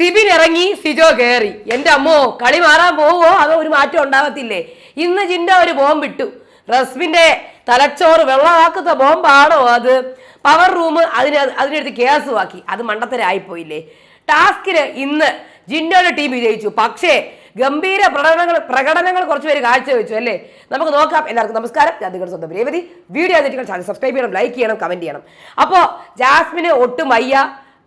സിബിൻ ഇറങ്ങി സിജോ കയറി എന്റെ അമ്മോ കളി മാറാൻ പോവോ അതോ ഒരു മാറ്റം ഉണ്ടാകത്തില്ലേ? ഇന്ന് ജിൻഡോ ഒരു ബോംബ് ഇട്ടു റസ്മിന്റെ തലച്ചോറ് വെള്ളമാക്കുന്ന ബോംബാണോ അത്? പവർ റൂം അതിന് അതിനെടുത്ത് കേസുമാക്കി അത് മണ്ടത്തരായിപ്പോയില്ലേ. ടാസ്കിന് ഇന്ന് ജിൻഡോയുടെ ടീം വിജയിച്ചു. പക്ഷേ ഗംഭീര പ്രകടനങ്ങൾ പ്രകടനങ്ങൾ കുറച്ച് പേര് കാഴ്ചവെച്ചു അല്ലേ? നമുക്ക് നോക്കാം. എല്ലാവർക്കും നമസ്കാരം. ഞാൻ നിങ്ങളുടെ സ്വന്തം രേവതി. വീഡിയോ ചാനൽ സബ്സ്ക്രൈബ് ചെയ്യണം ലൈക്ക് ചെയ്യണം കമന്റ് ചെയ്യണം. അപ്പോൾ ജാസ്മിന് ഒട്ടും വയ്യ.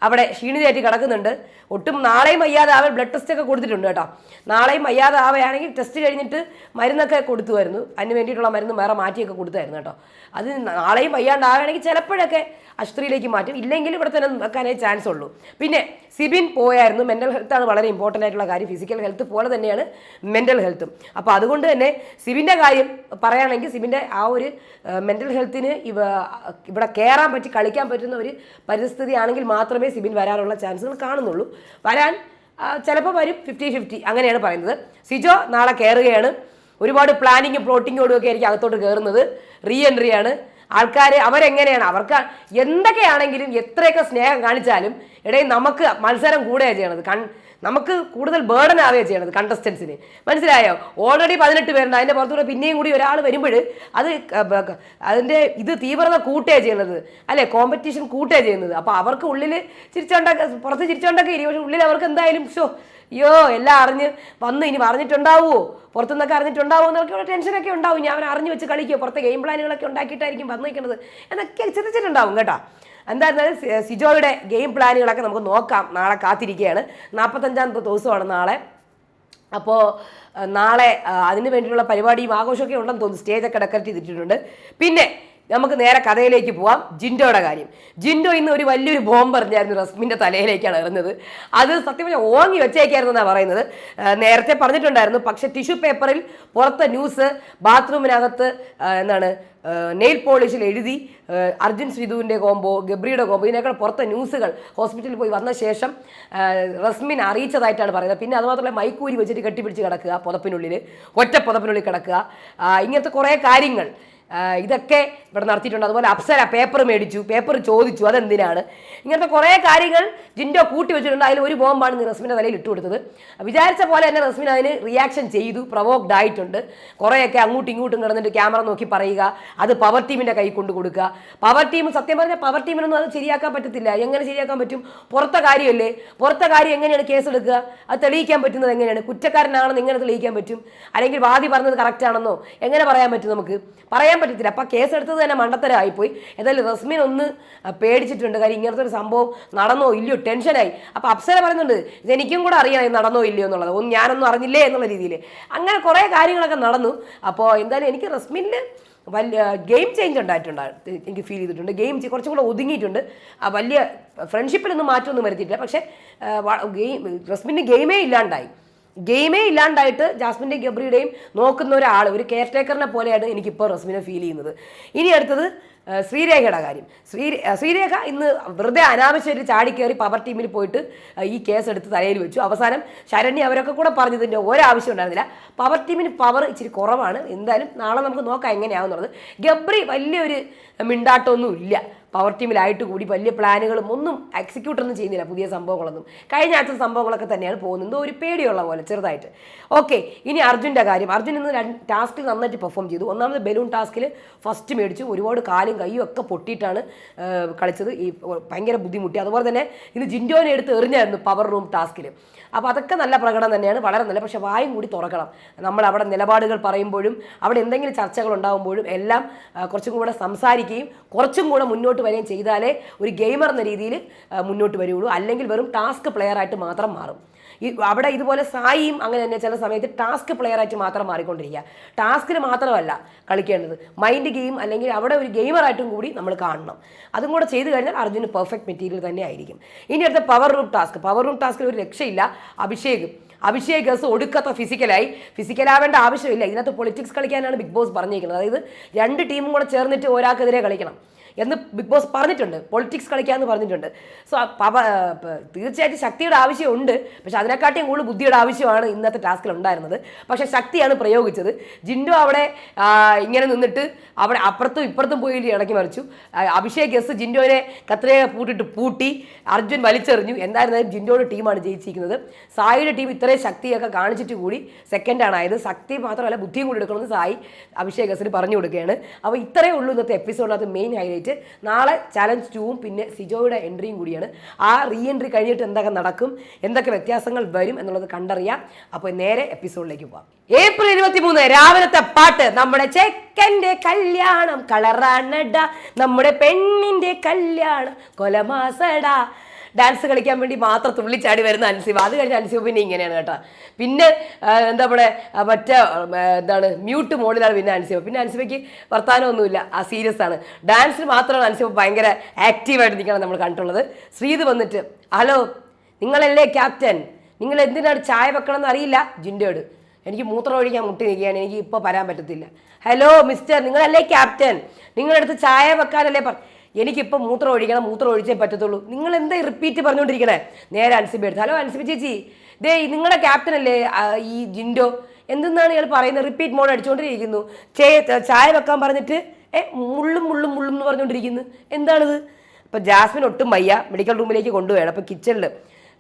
അവിടെ ക്ഷീണിതയായിട്ട് കിടക്കുന്നുണ്ട്. ഒട്ടും നാളെയും വയ്യാതെ ആവൻ ബ്ലഡ് ടെസ്റ്റ് ഒക്കെ കൊടുത്തിട്ടുണ്ട് കേട്ടോ. നാളെയും വയ്യാതെ ആവുകയാണെങ്കിൽ ടെസ്റ്റ് കഴിഞ്ഞിട്ട് മരുന്നൊക്കെ കൊടുത്തുമായിരുന്നു അതിന് വേണ്ടിയിട്ടുള്ള മരുന്ന് വേറെ മാറ്റിയൊക്കെ കൊടുത്തായിരുന്നു കേട്ടോ. അത് നാളെയും വയ്യാണ്ടാവുകയാണെങ്കിൽ ചിലപ്പോഴൊക്കെ ആശുപത്രിയിലേക്ക് മാറ്റും. ഇല്ലെങ്കിൽ ഇവിടെ തന്നെ വെക്കാനേ ചാൻസ് ഉള്ളൂ. പിന്നെ സിബിൻ പോയായിരുന്നു. മെന്റൽ ഹെൽത്താണ് വളരെ ഇമ്പോർട്ടന്റ് ആയിട്ടുള്ള കാര്യം. ഫിസിക്കൽ ഹെൽത്ത് പോലെ തന്നെയാണ് മെന്റൽ ഹെൽത്തും അപ്പോൾ അതുകൊണ്ട് തന്നെ സിബിന്റെ കാര്യം പറയുകയാണെങ്കിൽ സിബിന്റെ ആ ഒരു മെന്റൽ ഹെൽത്തിന് ഇവ ഇവിടെ കയറാൻ പറ്റി കളിക്കാൻ പറ്റുന്ന ഒരു പരിസ്ഥിതി ആണെങ്കിൽ മാത്രമേ സിബിൻ വരാനുള്ള ചാൻസുകൾ കാണുന്നുള്ളൂ. വരാൻ ചിലപ്പോൾ വരും ഫിഫ്റ്റി ഫിഫ്റ്റി അങ്ങനെയാണ് പറയുന്നത്. സിജോ നാളെ കയറുകയാണ്. ഒരുപാട് പ്ലാനിങ്ങും പ്ലോട്ടിങ്ങോടും ഒക്കെ ആയിരിക്കും അകത്തോട്ട് കയറുന്നത്. റീ എൻട്രി ആണ്. ആൾക്കാർ അവരെങ്ങനെയാണ്? അവർക്ക് എന്തൊക്കെയാണെങ്കിലും എത്രയൊക്കെ സ്നേഹം കാണിച്ചാലും ഇടയിൽ നമുക്ക് മത്സരം കൂടുകയാണ് ചെയ്യണത്. കൺ നമുക്ക് കൂടുതൽ ബേർഡൻ ആവുകയാണ് ചെയ്യണത് കണ്ടസ്റ്റൻസിന് മനസ്സിലായോ? ഓൾറെഡി പതിനെട്ട് പേരുണ്ട്. അതിന്റെ പുറത്തുകൂടെ പിന്നെയും കൂടി ഒരാൾ വരുമ്പോൾ അത് അതിന്റെ ഇത് തീവ്രത കൂട്ടുകയാണ് ചെയ്യണത് അല്ലേ? കോമ്പറ്റീഷൻ കൂട്ടുകയാണ് ചെയ്യുന്നത്. അപ്പോൾ അവർക്ക് ഉള്ളിൽ ചിരിച്ചോണ്ടൊക്കെ പുറത്ത് ചിരിച്ചോണ്ടൊക്കെ ഇരി പക്ഷേ ഉള്ളിൽ അവർക്ക് എന്തായാലും ഷോ അയ്യോ എല്ലാം അറിഞ്ഞ് വന്ന് ഇനി അറിഞ്ഞിട്ടുണ്ടാവുമോ പുറത്തുനിന്നൊക്കെ അറിഞ്ഞിട്ടുണ്ടാവും എന്നൊക്കെ ഉള്ള ടെൻഷനൊക്കെ ഉണ്ടാവും. ഞാൻ അവൻ അറിഞ്ഞു വെച്ച് കളിക്കുക പുറത്തെ ഗെയിം പ്ലാനുകളൊക്കെ ഉണ്ടാക്കിയിട്ടായിരിക്കും വന്നിരിക്കുന്നത് എന്നൊക്കെ ചിന്തിച്ചിട്ടുണ്ടാവും കേട്ടോ. എന്തായിരുന്നാലും സിജോയുടെ ഗെയിം പ്ലാനുകളൊക്കെ നമുക്ക് നോക്കാം. നാളെ കാത്തിരിക്കുകയാണ്. നാൽപ്പത്തഞ്ചാം ദിവസമാണ് നാളെ. അപ്പോൾ നാളെ അതിന് വേണ്ടിയിട്ടുള്ള പരിപാടിയും ആഘോഷമൊക്കെ ഉണ്ടെന്ന് തോന്നുന്നു. സ്റ്റേജൊക്കെ ഡെക്കറേറ്റ് ചെയ്തിട്ടുണ്ട്. പിന്നെ നമുക്ക് നേരെ കഥയിലേക്ക് പോവാം. ജിൻഡോയുടെ കാര്യം. ജിൻഡോ ഇന്ന് ഒരു വലിയൊരു ബോംബ് എറിഞ്ഞായിരുന്നു റസ്മിന്റെ തലയിലേക്കാണ് എറിഞ്ഞത്. അത് സത്യം പറഞ്ഞാൽ ഓങ്ങി വെച്ചേക്കായിരുന്നു എന്നാണ് പറയുന്നത്. നേരത്തെ പറഞ്ഞിട്ടുണ്ടായിരുന്നു. പക്ഷേ ടിഷ്യൂ പേപ്പറിൽ പുറത്തെ ന്യൂസ് ബാത്റൂമിനകത്ത് എന്താണ് നെയിൽ പോളിഷിൽ എഴുതി അർജുൻ ശ്രീധുവിന്റെ കോമ്പോ ഗബ്രിയുടെ കോംബോ ഇതിനേക്കാൾ പുറത്തെ ന്യൂസുകൾ ഹോസ്പിറ്റലിൽ പോയി വന്ന ശേഷം റസ്മിൻ അറിയിച്ചതായിട്ടാണ് പറയുന്നത്. പിന്നെ അതുമാത്രമല്ല മൈക്കൂരി വെച്ചിട്ട് കെട്ടിപ്പിടിച്ച് കിടക്കുക പുതപ്പിനുള്ളിൽ ഒറ്റ പുതപ്പിനുള്ളിൽ കിടക്കുക. ഇങ്ങനത്തെ കുറേ കാര്യങ്ങൾ. ഇതൊക്കെ ഇവിടെ നടത്തിയിട്ടുണ്ട്. അതുപോലെ അപ്സര പേപ്പർ മേടിച്ചു പേപ്പർ ചോദിച്ചു അതെന്തിനാണ്? ഇങ്ങനത്തെ കുറേ കാര്യങ്ങൾ ജിൻഡോ കൂട്ടി വെച്ചിട്ടുണ്ട്. അതിൽ ഒരു ബോംബാണ് റസ്മിന്റെ തലയിൽ ഇട്ട് കൊടുത്തത്. വിചാരിച്ച പോലെ തന്നെ റസ്മിൻ അതിന് റിയാക്ഷൻ ചെയ്തു പ്രൊവോക്ഡ് ആയിട്ടുണ്ട്. കുറേയൊക്കെ അങ്ങോട്ടും ഇങ്ങോട്ടും കിടന്നിട്ട് ക്യാമറ നോക്കി പറയുക അത് പവർ ടീമിന്റെ കൈ കൊണ്ട് കൊടുക്കുക. പവർ ടീം സത്യം പറഞ്ഞാൽ പവർ ടീമിനൊന്നും അത് ശരിയാക്കാൻ പറ്റത്തില്ല. എങ്ങനെ ശരിയാക്കാൻ പറ്റും? പുറത്തെ കാര്യമല്ലേ? പുറത്തെ കാര്യം എങ്ങനെയാണ് കേസ് എടുക്കുക? അത് തെളിയിക്കാൻ പറ്റുന്നത് എങ്ങനെയാണ്? കുറ്റക്കാരനാണെന്ന് എങ്ങനെ തെളിയിക്കാൻ പറ്റും? അല്ലെങ്കിൽ വാദി പറഞ്ഞത് കറക്റ്റ് ആണെന്നോ? എങ്ങനെ പറയാൻ പറ്റും നമുക്ക്? പറയാൻ പറ്റത്തില്ല. അപ്പം കേസ് എടുത്തത് തന്നെ മണ്ടത്തരമായിപ്പോയി. ഏതായാലും റസ്മിൻ ഒന്ന് പേടിച്ചിട്ടുണ്ട്. കാര്യം ഇങ്ങനത്തെ ഒരു സംഭവം നടന്നോ ഇല്ലയോ? ടെൻഷനായി. അപ്പോൾ അപ്സര പറയുന്നുണ്ട് ഇതെനിക്കും കൂടെ അറിയാം നടന്നോ ഇല്ലയോ എന്നുള്ളത്. ഒന്നും ഞാനൊന്നും അറിഞ്ഞില്ലേ? എന്നുള്ള രീതിയിൽ അങ്ങനെ കുറേ കാര്യങ്ങളൊക്കെ നടന്നു. അപ്പോൾ എന്തായാലും എനിക്ക് റസ്മിനിൽ വലിയ ഗെയിം ചേഞ്ച് ഉണ്ടായിട്ടുണ്ട് എനിക്ക് ഫീൽ ചെയ്തിട്ടുണ്ട്. ഗെയിം കുറച്ചും കൂടെ ഒതുങ്ങിയിട്ടുണ്ട്. ആ വലിയ ഫ്രണ്ട്ഷിപ്പിലൊന്നും മാറ്റമൊന്നും വരുത്തിയിട്ടില്ല. പക്ഷേ ഗെയിം റസ്മിന്റെ ഗെയിമേ ഇല്ലാണ്ടായി. ഗെയിമേ ഇല്ലാണ്ടായിട്ട് ജാസ്മിന്റെയും ഗബ്രിയുടെയും നോക്കുന്ന ഒരാൾ ഒരു കെയർ ടേക്കറിനെ പോലെയാണ് എനിക്കിപ്പോൾ റസ്മിനെ ഫീൽ ചെയ്യുന്നത്. ഇനി അടുത്തത് ശ്രീരേഖയുടെ കാര്യം. ശ്രീ ശ്രീരേഖ ഇന്ന് വെറുതെ അനാവശ്യമായിട്ട് ചാടിക്കയറി പവർ ടീമിൽ പോയിട്ട് ഈ കേസ് എടുത്ത് തലയിൽ വെച്ചു. അവസാനം ശരണ്യ അവരൊക്കെ കൂടെ പറഞ്ഞതിന്റെ ഒരാവശ്യം ഉണ്ടായിരുന്നില്ല. പവർ ടീമിന് പവർ ഇച്ചിരി കുറവാണ്. എന്തായാലും നാളെ നമുക്ക് നോക്കാം എങ്ങനെയാവുന്നുള്ളത്. ഗബ്രി വലിയൊരു മിണ്ടാട്ടമൊന്നും ഇല്ല പവർ ടീമിലായിട്ട് കൂടി വലിയ പ്ലാനുകളും ഒന്നും എക്സിക്യൂട്ട് ഒന്നും ചെയ്യുന്നില്ല പുതിയ സംഭവങ്ങളൊന്നും. കഴിഞ്ഞ ആഴ്ച സംഭവങ്ങളൊക്കെ തന്നെയാണ് പോകുന്നത്. ഒരു പേടിയുള്ള പോലെ ചെറുതായിട്ട്. ഓക്കെ ഇനി അർജുന്റെ കാര്യം. അർജുൻ ഇന്ന് ടാസ്കിൽ നന്നായിട്ട് പെർഫോം ചെയ്തു. ഒന്നാമത് ബലൂൺ ടാസ്കിൽ ഫസ്റ്റ് മേടിച്ചു. ഒരുപാട് കാലും കൈയും ഒക്കെ പൊട്ടിയിട്ടാണ് കളിച്ചത്. ഈ ഭയങ്കര ബുദ്ധിമുട്ടി. അതുപോലെ തന്നെ ഇന്ന് ജിൻഡോനെ എടുത്ത് എറിഞ്ഞായിരുന്നു പവർ റൂം ടാസ്കിൽ അപ്പോൾ അതൊക്കെ നല്ല പ്രകടനം തന്നെയാണ്. വളരെ നല്ല. പക്ഷേ വായും കൂടി തുറക്കണം. നമ്മൾ അവിടെ നിലപാടുകൾ പറയുമ്പോഴും അവിടെ എന്തെങ്കിലും ചർച്ചകൾ ഉണ്ടാകുമ്പോഴും എല്ലാം കുറച്ചും കൂടെ സംസാരിക്കുകയും കുറച്ചും കൂടെ മുന്നോട്ട് വരികയും ചെയ്താലേ ഒരു ഗെയിമർ എന്ന രീതിയിൽ മുന്നോട്ട് വരികയുള്ളൂ അല്ലെങ്കിൽ വെറും ടാസ്ക് പ്ലെയർ ആയിട്ട് മാത്രം മാറും. ഈ അവിടെ ഇതുപോലെ സായിയും അങ്ങനെ തന്നെ ചില സമയത്ത് ടാസ്ക് പ്ലെയർ ആയിട്ട് മാത്രം മാറിക്കൊണ്ടിരിക്കുക. ടാസ്കിന് മാത്രമല്ല കളിക്കേണ്ടത്. മൈൻഡ് ഗെയിം അല്ലെങ്കിൽ അവിടെ ഒരു ഗെയിമറായിട്ടും കൂടി നമ്മൾ കാണണം. അതും കൂടെ ചെയ്തു കഴിഞ്ഞാൽ അർജുന് പെർഫെക്റ്റ് മെറ്റീരിയൽ തന്നെ ആയിരിക്കും. ഇനി അടുത്ത power room task power room ടാസ്കിൽ ഒരു രക്ഷയില്ല. അഭിഷേക്. അഭിഷേക് ഗസ് ഒടുക്കത്ത ഫിസിക്കലായി ഫിസിക്കലാവേണ്ട ആവശ്യമില്ല. ഇതിനകത്ത് പൊളിറ്റിക്സ് കളിക്കാനാണ് ബിഗ് ബോസ് പറഞ്ഞിരിക്കുന്നത്. അതായത് രണ്ട് ടീമും കൂടെ ചേർന്നിട്ട് ഒരാൾക്കെതിരെ കളിക്കണം. എന്ന് ബിഗ് ബോസ് പറഞ്ഞിട്ടുണ്ട്. പൊളിറ്റിക്സ് കളിക്കാമെന്ന് പറഞ്ഞിട്ടുണ്ട്. സോ പവ തീർച്ചയായിട്ടും ശക്തിയുടെ ആവശ്യമുണ്ട്. പക്ഷെ അതിനെക്കാട്ടിയും കൂടുതൽ ബുദ്ധിയുടെ ആവശ്യമാണ് ഇന്നത്തെ ടാസ്കിൽ ഉണ്ടായിരുന്നത്. പക്ഷേ ശക്തിയാണ് പ്രയോഗിച്ചത്. ജിൻഡോ അവിടെ ഇങ്ങനെ നിന്നിട്ട് അവിടെ അപ്പുറത്തും ഇപ്പുറത്തും പോയി ഇടയ്ക്ക് മറിച്ചു. അഭിഷേക് എസ് ജിൻഡോനെ കത്രിക പൂട്ടിട്ട് പൂട്ടി. അർജുൻ വലിച്ചെറിഞ്ഞു. എന്തായിരുന്നാലും ജിൻഡോയുടെ ടീമാണ് ജയിച്ചിരിക്കുന്നത്. സായിയുടെ ടീം ഇത്രയും ശക്തിയൊക്കെ കാണിച്ചിട്ട് കൂടി സെക്കൻഡാണ് ആയത്. ശക്തി മാത്രമല്ല ബുദ്ധിയും കൂടി എടുക്കണമെന്ന് സായി അഭിഷേക് എസിന് പറഞ്ഞു കൊടുക്കുകയാണ്. അപ്പോൾ ഇത്രയേ ഉള്ളൂ ഇന്നത്തെ എപ്പിസോഡിനകത്ത് മെയിൻ ഹൈലൈറ്റ് നാളെ ചാലഞ്ച് ടൂവും പിന്നെ സിജോയുടെ എൻട്രിയും കൂടിയാണ്. ആ റീ എൻട്രി കഴിഞ്ഞിട്ട് എന്തൊക്കെ നടക്കും എന്തൊക്കെ വ്യത്യാസങ്ങൾ വരും എന്നുള്ളത് കണ്ടറിയാം. അപ്പോൾ നേരെ എപ്പിസോഡിലേക്ക് പോവാം. ഏപ്രിൽ ഇരുപത്തി മൂന്ന് രാവിലത്തെ പാട്ട് നമ്മുടെ ചെക്കന്റെ കല്യാണം കളറാണട നമ്മുടെ പെണ്ണിന്റെ കല്യാണം കൊലമാസടാ. ഡാൻസ് കളിക്കാൻ വേണ്ടി മാത്രം തുള്ളിച്ചാടി വരുന്ന അൻസിബ. അത് കഴിഞ്ഞ അൻസിബ പിന്നെ ഇങ്ങനെയാണ് കേട്ടോ. പിന്നെ എന്താ പറയുക മറ്റേ എന്താണ് മ്യൂട്ട് മോഡിലാണ് പിന്നെ അൻസിബ. പിന്നെ അൻസിബയ്ക്ക് വർത്താനമൊന്നുമില്ല. ആ സീരിയസ് ആണ്. ഡാൻസിൽ മാത്രമാണ് അൻസിബ ഭയങ്കര ആക്റ്റീവായിട്ട് നിൽക്കണം നമ്മൾ കണ്ടുള്ളത് ശ്രീത് വന്നിട്ട് ഹലോ നിങ്ങളല്ലേ ക്യാപ്റ്റൻ? നിങ്ങൾ എന്തിനാണ് ചായ വെക്കണമെന്ന് അറിയില്ല? ജിൻഡോട് എനിക്ക് മൂത്രം ഒഴിക്കാൻ മുട്ടി നിൽക്കുകയാണ്. എനിക്ക് ഇപ്പോൾ വരാൻ പറ്റത്തില്ല. ഹലോ മിസ്റ്റർ നിങ്ങളല്ലേ ക്യാപ്റ്റൻ? നിങ്ങളടുത്ത് ചായ വെക്കാനല്ലേ പറ എനിക്കിപ്പോൾ മൂത്രം ഒഴിക്കണം മൂത്രം ഒഴിച്ചേ പറ്റത്തുള്ളൂ. നിങ്ങൾ എന്താ റിപ്പീറ്റ് പറഞ്ഞുകൊണ്ടിരിക്കണേ നേരെ അൻസിബി എടുത്ത്. ഹലോ അൻസിബി ചേച്ചി. ദേ നിങ്ങളുടെ ക്യാപ്റ്റൻ അല്ലേ ഈ ജിൻഡോ? എന്തെന്നാണ് ഇയാൾ പറയുന്നത്? റിപ്പീറ്റ് മോഡ് അടിച്ചുകൊണ്ടിരിക്കുന്നു ചേ ചായ വെക്കാൻ പറഞ്ഞിട്ട് ഏ മുള്ളും മുള്ളും മുള്ളും എന്ന് പറഞ്ഞുകൊണ്ടിരിക്കുന്നു എന്താണിത്? അപ്പോൾ ജാസ്മിൻ ഒട്ടും വയ്യ. മെഡിക്കൽ റൂമിലേക്ക് കൊണ്ടുപോയാണ്. അപ്പോൾ കിച്ചണിൽ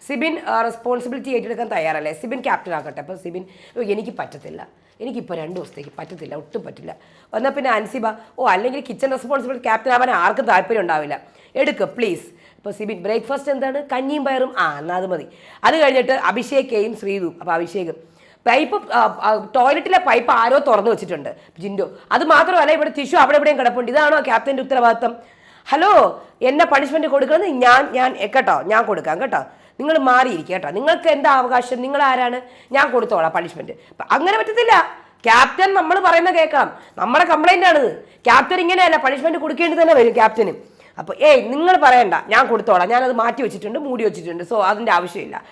സിബിൻ റെസ്പോൺസിബിലിറ്റി ഏറ്റെടുക്കാൻ തയ്യാറല്ലേ? സിബിൻ ക്യാപ്റ്റൻ ആക്കട്ടെ. അപ്പോൾ സിബിൻ എനിക്ക് പറ്റത്തില്ല. എനിക്കിപ്പോൾ രണ്ട് ദിവസത്തേക്ക് പറ്റത്തില്ല ഒട്ടും പറ്റില്ല. എന്നാൽ പിന്നെ അൻസിബ ഓ അല്ലെങ്കിൽ കിച്ചൺ റെസ്പോൺസിബിലിറ്റി ക്യാപ്റ്റൻ ആവാൻ ആർക്കും താല്പര്യം ഉണ്ടാവില്ല. എടുക്കുക പ്ലീസ് ഇപ്പോൾ സിബിൻ ബ്രേക്ക്ഫാസ്റ്റ് എന്താണ്? കഞ്ഞിയും പയറും? ആ എന്നാൽ അത് മതി. അത് കഴിഞ്ഞിട്ട് അഭിഷേകയും ശ്രീതും അപ്പോൾ അഭിഷേകും. പൈപ്പ് ടോയ്ലറ്റിലെ പൈപ്പ് ആരോ തുറന്നു വെച്ചിട്ടുണ്ട് ജിൻഡോ. അത് മാത്രമല്ല ഇവിടെ ടിഷ്യൂ അവിടെ എവിടെയും കിടപ്പുണ്ട്. ഇതാണോ ക്യാപ്റ്റന്റെ ഉത്തരവാദിത്തം? ഹലോ എന്നെ പണിഷ്മെന്റ് കൊടുക്കുന്നത് ഞാൻ ഞാൻ കേട്ടോ ഞാൻ കൊടുക്കാം കേട്ടോ. നിങ്ങൾ മാറിയിരിക്കുക കേട്ടോ. നിങ്ങൾക്ക് എന്താ അവകാശം? നിങ്ങൾ ആരാണ്? ഞാൻ കൊടുത്തോളാം പണിഷ്മെന്റ് അങ്ങനെ പറ്റത്തില്ല. ക്യാപ്റ്റൻ നമ്മൾ പറയുന്ന കേൾക്കാം. നമ്മുടെ കംപ്ലൈന്റ് ആണിത്. ക്യാപ്റ്റൻ ഇങ്ങനെയല്ല പണിഷ്മെന്റ് കൊടുക്കേണ്ടി തന്നെ വരും ക്യാപ്റ്റന് അപ്പോൾ ഏയ് നിങ്ങൾ പറയണ്ട. ഞാൻ കൊടുത്തോളാം. ഞാനത് മാറ്റി വെച്ചിട്ടുണ്ട് മൂടി വെച്ചിട്ടുണ്ട്. സോ അതിന്റെ ആവശ്യമില്ല.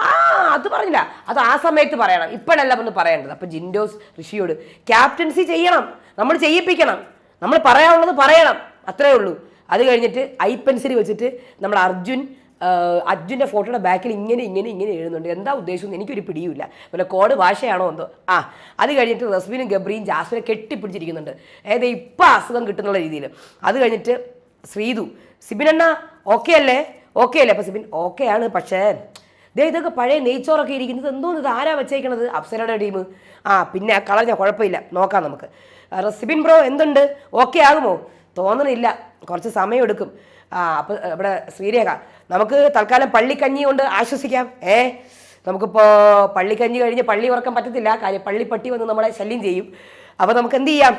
ആ അത് പറഞ്ഞില്ല. അത് ആ സമയത്ത് പറയണം. ഇപ്പോഴല്ല ഒന്ന് പറയേണ്ടത്. അപ്പോൾ ജിൻഡോസ് ഋഷിയോട് ക്യാപ്റ്റൻസി ചെയ്യണം. നമ്മൾ ചെയ്യിപ്പിക്കണം. നമ്മൾ പറയാനുള്ളത് പറയണം. അത്രേ ഉള്ളൂ. അത് കഴിഞ്ഞിട്ട് ഐ പെൻസിൽ വെച്ചിട്ട് നമ്മൾ അർജുൻ അർജുന്റെ ഫോട്ടോയുടെ ബാക്കിൽ ഇങ്ങനെ ഇങ്ങനെ ഇങ്ങനെ എഴുതുന്നുണ്ട്. എന്താ ഉദ്ദേശം എനിക്കൊരു പിടിയുമില്ല. പിന്നെ കോഡ് ഭാഷയാണോ എന്തോ? ആ അത് കഴിഞ്ഞിട്ട് റസ്മിനും ഗബ്രിയും ജാസ്മിനെ കെട്ടിപ്പിടിച്ചിരിക്കുന്നുണ്ട്. ഏത് ഇപ്പം അസുഖം കിട്ടുന്ന രീതിയിൽ അത് കഴിഞ്ഞിട്ട് ശ്രീതു സിബിനണ്ണ ഓക്കെ അല്ലേ? ഓക്കെ അല്ലേ? അപ്പം സിബിൻ ഓക്കെ ആണ്. പക്ഷേ ദേ ഇതൊക്കെ പഴയ നെയ്ച്ചോറൊക്കെ ഇരിക്കുന്നത് എന്തോന്ന്? ഇത് ആരാ വെച്ചേക്കണത്? അപ്സരയുടെ ടീം. ആ പിന്നെ കളഞ്ഞ? കുഴപ്പമില്ല. നോക്കാം നമുക്ക്. സിബിൻ ബ്രോ എന്തുണ്ട്? ഓക്കെ ആകുമോ? തോന്നണില്ല. കുറച്ച് സമയം എടുക്കും ആ അപ്പം ഇവിടെ ശ്രീരേഖ നമുക്ക് തൽക്കാലം പള്ളിക്കഞ്ഞി കൊണ്ട് ആശ്വസിക്കാം. ഏ? നമുക്കിപ്പോൾ പള്ളിക്കഞ്ഞി കഴിഞ്ഞ് പള്ളി ഉറക്കാൻ പറ്റത്തില്ല. കാര്യം പള്ളിപ്പട്ടി വന്ന് നമ്മളെ ശല്യം ചെയ്യും. അപ്പോൾ നമുക്ക് എന്ത് ചെയ്യാം?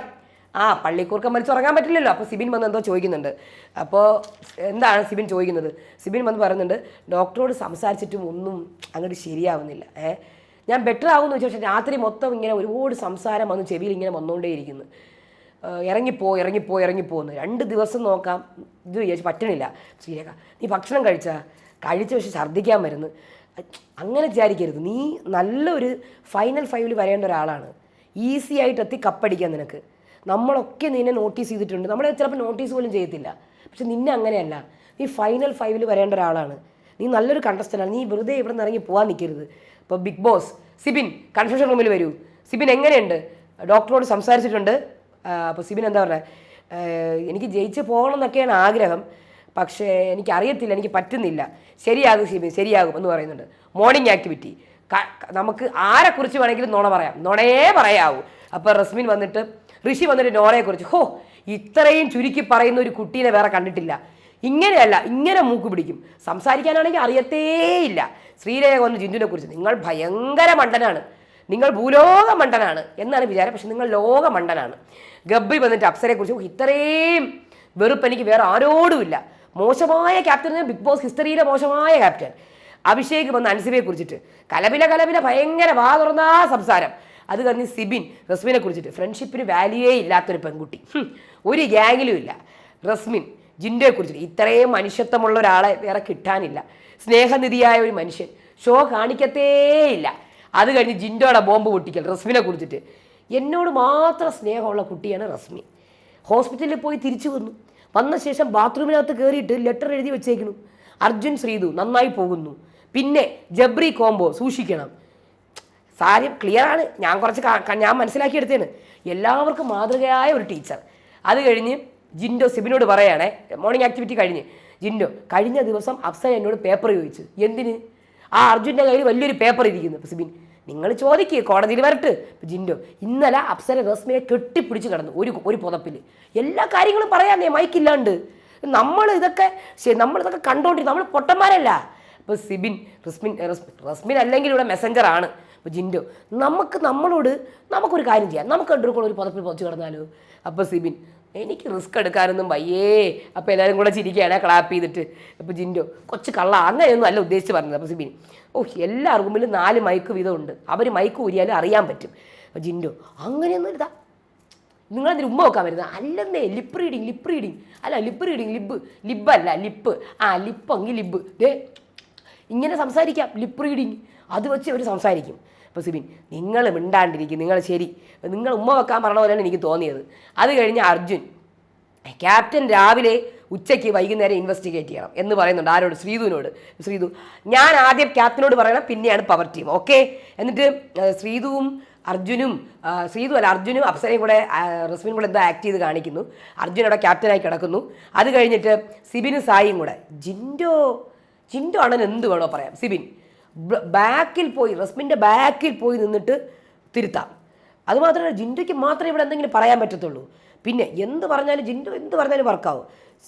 ആ പള്ളിക്കൂർക്കം വലിച്ചുറങ്ങാൻ പറ്റില്ലല്ലോ. അപ്പോൾ സിബിൻ വന്ന് എന്തോ ചോദിക്കുന്നുണ്ട്. അപ്പോൾ എന്താണ് സിബിൻ ചോദിക്കുന്നത്? സിബിൻ വന്ന് പറയുന്നുണ്ട് ഡോക്ടറോട് സംസാരിച്ചിട്ടും ഒന്നും അങ്ങോട്ട് ശരിയാവുന്നില്ല. ഏ? ഞാൻ ബെറ്റർ ആവുമെന്ന് വെച്ചാൽ പക്ഷേ രാത്രി മൊത്തം ഇങ്ങനെ ഒരുപാട് സംസാരം വന്ന് ചെവിയിൽ ഇങ്ങനെ വന്നുകൊണ്ടേയിരിക്കുന്നു ഏഹ് ഇറങ്ങിപ്പോ ഇറങ്ങിപ്പോ ഇറങ്ങിപ്പോന്ന് രണ്ട് ദിവസം നോക്കാം. ഇത് വിചാരിച്ച് പറ്റണില്ല. ശ്രീരേഖ നീ ഭക്ഷണം കഴിച്ച? കഴിച്ച പക്ഷെ ഛർദ്ദിക്കാൻ വരുന്നു അങ്ങനെ വിചാരിക്കരുത്. നീ നല്ലൊരു ഫൈനൽ ഫൈവിൽ വരേണ്ട ഒരാളാണ്. ഈസി ആയിട്ട് എത്തി കപ്പടിക്കാൻ നിനക്ക്. നമ്മളൊക്കെ നിന്നെ നോട്ടീസ് ചെയ്തിട്ടുണ്ട്. നമ്മളെ ചിലപ്പോൾ നോട്ടീസ് പോലും ചെയ്യത്തില്ല. പക്ഷെ നിന്നെ അങ്ങനെയല്ല. നീ ഫൈനൽ ഫൈവിൽ വരേണ്ട ഒരാളാണ്. നീ നല്ലൊരു കണ്ടസ്റ്റന്റാണ് നീ വെറുതെ ഇവിടെ നിന്ന് ഇറങ്ങി പോകാൻ നിൽക്കരുത് ഇപ്പോൾ ബിഗ് ബോസ് സിബിൻ കൺഫ്യൂഷൻ റൂമിൽ വരൂ. സിബിൻ എങ്ങനെയുണ്ട്? ഡോക്ടറോട് സംസാരിച്ചിട്ടുണ്ട്. അപ്പോൾ സിബിൻ എന്താ പറയുക എനിക്ക് ജയിച്ച് പോകണം എന്നൊക്കെയാണ് ആഗ്രഹം. പക്ഷേ എനിക്ക് അറിയത്തില്ല എനിക്ക് പറ്റുന്നില്ല. ശരിയാകും സിബിൻ ശരിയാകും എന്ന് പറയുന്നുണ്ട്. മോർണിംഗ് ആക്ടിവിറ്റി നമുക്ക് ആരെക്കുറിച്ച് വേണമെങ്കിലും നുണ പറയാം. നുണയേ പറയാവൂ. അപ്പോൾ റസ്മിൻ വന്നിട്ട് ഋഷി വന്നിട്ട് നോണയെക്കുറിച്ച് ഹോ ഇത്രയും ചുരുക്കി പറയുന്ന ഒരു കുട്ടീനെ വേറെ കണ്ടിട്ടില്ല. ഇങ്ങനെയല്ല ഇങ്ങനെ മൂക്ക് പിടിക്കും. സംസാരിക്കാനാണെങ്കിൽ അറിയത്തേയില്ല. ശ്രീരേഖ വന്ന് ജിന്ദുവിനെ കുറിച്ച് നിങ്ങൾ ഭയങ്കര മണ്ടനാണ്. നിങ്ങൾ ഭൂലോക മണ്ടനാണ് എന്നാണ് വിചാരം പക്ഷെ നിങ്ങൾ ലോക മണ്ടനാണ് ഗബ്ബി വന്നിട്ട് അപ്സരയെ കുറിച്ച് ഇത്രയും വെറുപ്പ് എനിക്ക് വേറെ ആരോടുമില്ല. മോശമായ ക്യാപ്റ്റൻ ബിഗ് ബോസ് ഹിസ്റ്ററിയിലെ മോശമായ ക്യാപ്റ്റൻ. അഭിഷേക് വന്ന അൻസിബയെ കുറിച്ചിട്ട്. കലപില കലപില ഭയങ്കര വാ തുറന്നാ സംസാരം. അത് കഴിഞ്ഞ് സിബിൻ റസ്മിനെ കുറിച്ചിട്ട്. ഫ്രണ്ട്ഷിപ്പിന് വാല്യൂയേ ഇല്ലാത്തൊരു പെൺകുട്ടി. ഒരു ഗ്യാങ്ങിലും ഇല്ല. റസ്മിൻ ജിൻഡോയെ കുറിച്ചിട്ട്. ഇത്രയും മനുഷ്യത്വമുള്ള ഒരാളെ വേറെ കിട്ടാനില്ല. സ്നേഹനിധിയായ ഒരു മനുഷ്യൻ. ഷോ കാണിക്കത്തേയില്ല അത് കഴിഞ്ഞ് ജിൻഡോയുടെ ബോംബ് പൊട്ടിക്കൽ റസ്മിനെ കുറിച്ചിട്ട്. എന്നോട് മാത്രം സ്നേഹമുള്ള കുട്ടിയാണ് റസ്മി. ഹോസ്പിറ്റലിൽ പോയി തിരിച്ചു വന്നു. വന്ന ശേഷം ബാത്റൂമിനകത്ത് കയറിയിട്ട് ലെറ്റർ എഴുതി വെച്ചേക്കുന്നു. അർജുൻ ശ്രീതു നന്നായി പോകുന്നു. പിന്നെ ജബ്രി കോംബോ സൂക്ഷിക്കണം. സാര്യം ക്ലിയറാണ് ഞാൻ കുറച്ച് ഞാൻ മനസ്സിലാക്കിയെടുത്തേന് എല്ലാവർക്കും മാതൃകയായ ഒരു ടീച്ചർ. അത് കഴിഞ്ഞ് ജിൻഡോ സിബിനോട് പറയാണ് മോർണിംഗ് ആക്ടിവിറ്റി കഴിഞ്ഞ്. ജിൻഡോ കഴിഞ്ഞ ദിവസം അഫ്സ എന്നോട് പേപ്പർ ചോദിച്ചു. എന്തിന്? ആ അർജുന്റെ കയ്യിൽ വലിയൊരു പേപ്പർ ഇരിക്കുന്നു. അപ്പോൾ സിബിൻ നിങ്ങൾ ചോദിക്കുക കോടതിയിൽ വരട്ട്. ജിൻഡോ ഇന്നലെ അപ്സര റസ്മിയെ കെട്ടിപ്പിടിച്ച് കിടന്നു ഒരു ഒരു പുതപ്പിൽ എല്ലാ കാര്യങ്ങളും പറയാന്നേ മൈക്കില്ലാണ്ട് നമ്മൾ ഇതൊക്കെ നമ്മൾ ഇതൊക്കെ കണ്ടുകൊണ്ടിരിക്കും നമ്മൾ പൊട്ടന്മാരല്ല. ഇപ്പോൾ സിബിൻ റസ്മിൻ റസ്- റസ്മിൻ അല്ലെങ്കിൽ ഇവിടെ മെസ്സഞ്ചർ ആണ്. ഇപ്പോൾ ജിൻഡോ നമുക്ക് നമ്മളോട് നമുക്കൊരു കാര്യം ചെയ്യാം. നമുക്ക് രണ്ടുപേർക്കും ഒരു പുതപ്പിൽ പുതച്ച് കിടന്നാലോ? അപ്പോൾ സിബിൻ എനിക്ക് റിസ്ക് എടുക്കാനൊന്നും വയ്യേ. അപ്പോൾ എല്ലാവരും കൂടെ ചിരിക്കുകയാണ് ക്ലാപ്പ് ചെയ്തിട്ട്. അപ്പോൾ ജിൻഡോ കൊച്ചു കള്ള അങ്ങനെയൊന്നും അല്ല ഉദ്ദേശിച്ച് പറഞ്ഞത്. അപ്പോൾ സിബിൻ ഓ എല്ലാ റൂമിലും നാല് മൈക്ക് വീതം ഉണ്ട് അവർ മൈക്ക് ഊരിയാലും അറിയാൻ പറ്റും. അപ്പോൾ ജിൻഡോ അങ്ങനെയൊന്നും ഇതാ നിങ്ങളതിന് ഉമ്മ വെക്കാൻ വരുന്നത്? അല്ലെന്നേ ലിപ്പ് റീഡിങ് ലിപ്പ് റീഡിങ് അല്ല ലിപ്പ് റീഡിങ് ലിബ് ലിബല്ല ലിപ്പ് ആ ലിപ്പ് അങ്ങ് ലിബ് ദേ ഇങ്ങനെ സംസാരിക്കാം ലിപ്പ് റീഡിങ് അത് വെച്ച് അവർ സംസാരിക്കും. അപ്പോൾ സിബിൻ നിങ്ങൾ മിണ്ടാണ്ടിരിക്കും നിങ്ങൾ ശരി. നിങ്ങൾ ഉമ്മ വെക്കാൻ പറഞ്ഞ പോലെയാണ് എനിക്ക് തോന്നിയത്. അത് കഴിഞ്ഞ് അർജുൻ ക്യാപ്റ്റൻ രാവിലെ ഉച്ചയ്ക്ക് വൈകുന്നേരം ഇൻവെസ്റ്റിഗേറ്റ് ചെയ്യണം എന്ന് പറയുന്നുണ്ട്. ആരോട്? ശ്രീധുവിനോട്. ശ്രീധു ഞാൻ ആദ്യം ക്യാപ്റ്റനോട് പറയണം പിന്നെയാണ് പവർ ടീം ഓക്കെ എന്നിട്ട് ശ്രീധുവും അർജുനും ശ്രീധു അല്ല അർജുനും അപ്സരയും കൂടെ റസ്മിനും കൂടെ എന്തോ ആക്ട് ചെയ്ത് കാണിക്കുന്നു. അർജുൻ അവിടെ ക്യാപ്റ്റനായി കിടക്കുന്നു. അത് കഴിഞ്ഞിട്ട് സിബിനും സായിയും കൂടെ ജിൻഡോ ജിൻഡോ ആണെന്ന് എന്ത് വേണോ പറയാം. സിബിൻ ബാക്കിൽ പോയി റസ്മിന്റെ ബാക്കിൽ പോയി നിന്നിട്ട് തിരുത്താം. അതുമാത്രമല്ല ജിൻഡോയ്ക്ക് മാത്രമേ ഇവിടെ എന്തെങ്കിലും പറയാൻ പറ്റത്തുള്ളൂ. പിന്നെ എന്ത് പറഞ്ഞാലും ജിൻഡോ എന്ത് പറഞ്ഞാലും വർക്കാവും.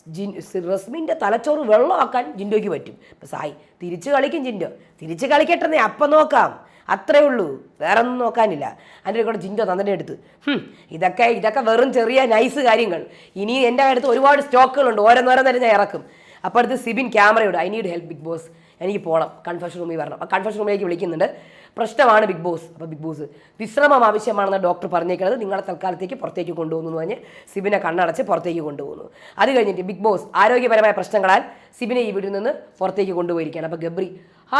ജിൻ റസ്മിന്റെ തലച്ചോറ് വെള്ളമാക്കാൻ ജിൻഡോയ്ക്ക് പറ്റും. ഇപ്പം സായി തിരിച്ച് കളിക്കും ജിൻഡോ. തിരിച്ച് കളിക്കട്ടെന്നേ അപ്പം നോക്കാം. അത്രേ ഉള്ളൂ. വേറെ ഒന്നും നോക്കാനില്ല അതിന്റെ കൂടെ ജിൻഡോ തന്നെ എടുത്ത് ഇതൊക്കെ ഇതൊക്കെ വെറും ചെറിയ നൈസ് കാര്യങ്ങൾ. ഇനി എന്റെ അടുത്ത് ഒരുപാട് സ്റ്റോക്കുകളുണ്ട്. ഓരോന്നോരോന്നേരം ഞാൻ ഇറക്കും. അപ്പോഴത്തെ Sibin ക്യാമറയോട് I need help big boss. എനിക്ക് പോകണം കൺഫെഷൻ റൂമിൽ വരണം. അപ്പോൾ കൺഫെഷൻ റൂമിലേക്ക് വിളിക്കുന്നുണ്ട്. പ്രശ്നമാണ് ബിഗ് ബോസ് അപ്പോൾ ബിഗ് ബോസ് വിശ്രമം ആവശ്യമാണെന്ന് ഡോക്ടർ പറഞ്ഞേക്കുന്നത് നിങ്ങളെ തൽക്കാലത്തേക്ക് പുറത്തേക്ക് കൊണ്ടുപോകുന്നു എന്ന് പറഞ്ഞ് സിബിനെ കണ്ണടച്ച് പുറത്തേക്ക് കൊണ്ടുപോകുന്നു. അത് കഴിഞ്ഞിട്ട് ബിഗ് ബോസ് ആരോഗ്യപരമായ പ്രശ്നങ്ങളാൽ സിബിനെ ഈ വീട്ടിൽ നിന്ന് പുറത്തേക്ക് കൊണ്ടുപോയിരിക്കുകയാണ്. അപ്പോൾ ഗബ്രി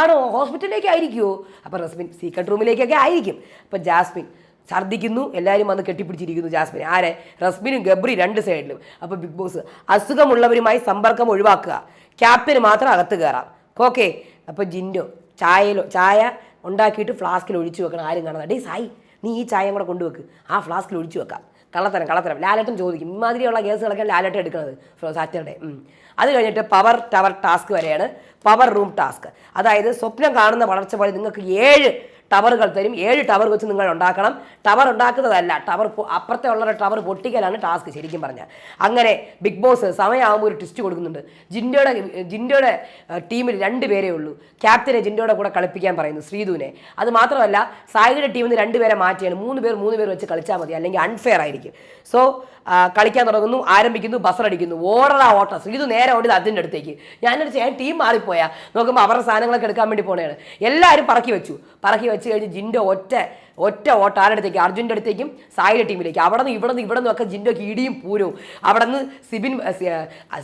ആണോ ഹോസ്പിറ്റലിലേക്ക് ആയിരിക്കുമോ അപ്പോൾ റസ്മിൻ സീക്രട്ട് റൂമിലേക്കൊക്കെ ആയിരിക്കും. അപ്പോൾ ജാസ്മിൻ ഛർദ്ദിക്കുന്നു. എല്ലാവരും വന്ന് കെട്ടിപ്പിടിച്ചിരിക്കുന്നു ജാസ്മിൻ ആരെ? റസ്മിനും ഗബ്രി രണ്ട് സൈഡിലും അപ്പോൾ ബിഗ് ബോസ് അസുഖമുള്ളവരുമായി സമ്പർക്കം ഒഴിവാക്കുക. ക്യാപ്റ്റന് മാത്രം അകത്ത് കയറാം. ഓക്കെ. അപ്പോൾ ജിൻഡോ ചായയിലോ ചായ ഉണ്ടാക്കിയിട്ട് ഫ്ലാസ്കിൽ ഒഴിച്ചു വെക്കണം. ആരും കാണാതെ ഡേ സായി നീ ഈ ചായയും കൂടെ കൊണ്ടുവെക്ക് ആ ഫ്ലാസ്കിൽ ഒഴിച്ചു വെക്കാം. കള്ളത്തരം കള്ളത്തരം. ലാലട്ടൻ ചോദിക്കും. ഇമാതിരിയുള്ള കേസുകളൊക്കെ ലാലട്ടൻ എടുക്കുന്നത്. സാറ്റർഡേ അത് കഴിഞ്ഞിട്ട് പവർ ടവർ ടാസ്ക് വരെയാണ്. Power room task. അതായത് സ്വപ്നം കാണുന്ന വളർച്ച പോലെ നിങ്ങൾക്ക് ഏഴ് ടവറുകൾ തരും. ഏഴ് ടവർ വെച്ച് നിങ്ങൾ ഉണ്ടാക്കണം. ടവർ ഉണ്ടാക്കുന്നതല്ല ടവർ അപ്പുറത്തെ ഉള്ള ടവർ പൊട്ടിക്കലാണ് ടാസ്ക് ശരിക്കും പറഞ്ഞാൽ. അങ്ങനെ ബിഗ് ബോസ് സമയമാകുമ്പോൾ ഒരു ട്വിസ്റ്റ് കൊടുക്കുന്നുണ്ട്. ജിൻഡോയുടെ ജിൻഡോയുടെ ടീമിൽ രണ്ട് പേരേ ഉള്ളൂ. ക്യാപ്റ്റനെ ജിൻഡോയുടെ കൂടെ കളിപ്പിക്കാൻ പറയുന്നു ശ്രീധുവിനെ. അത് മാത്രമല്ല സായിയുടെ ടീമിൽ നിന്ന് രണ്ട് പേരെ മാറ്റിയാണ്. മൂന്ന് പേർ മൂന്ന് പേർ വെച്ച് കളിച്ചാൽ മതി. അല്ലെങ്കിൽ അൺഫെയർ ആയിരിക്കും. സോ കളിക്കാൻ തുടങ്ങുന്നു ആരംഭിക്കുന്നു ബസർ ബസറടിക്കുന്നു ഓടറാ ഓട്ടം. ശ്രീധു നേരെ ഓടി അതിന്റെ അടുത്തേക്ക്. ഞാനൊരു ചെയ്യാൻ ടീം മാറിപ്പോയാൽ നോക്കുമ്പോൾ അവരുടെ സാധനങ്ങളൊക്കെ എടുക്കാൻ വേണ്ടി പോണേണ്. എല്ലാവരും പറക്കി വെച്ചു. പറക്കി വെച്ച് കഴിഞ്ഞ് ജിന്റെ ഒറ്റ ഒറ്റ ഓട്ടം ആരുടെ അടുത്തേക്ക് അർജുന്റെ അടുത്തേക്കും സായിയുടെ ടീമിലേക്ക്. അവിടെ നിന്ന് ഇവിടെ നിന്ന് ഇവിടെ നിന്നൊക്കെ ജിൻഡോക്ക് ഇടിയും പൂരവും അവിടെ നിന്ന് സിബിൻ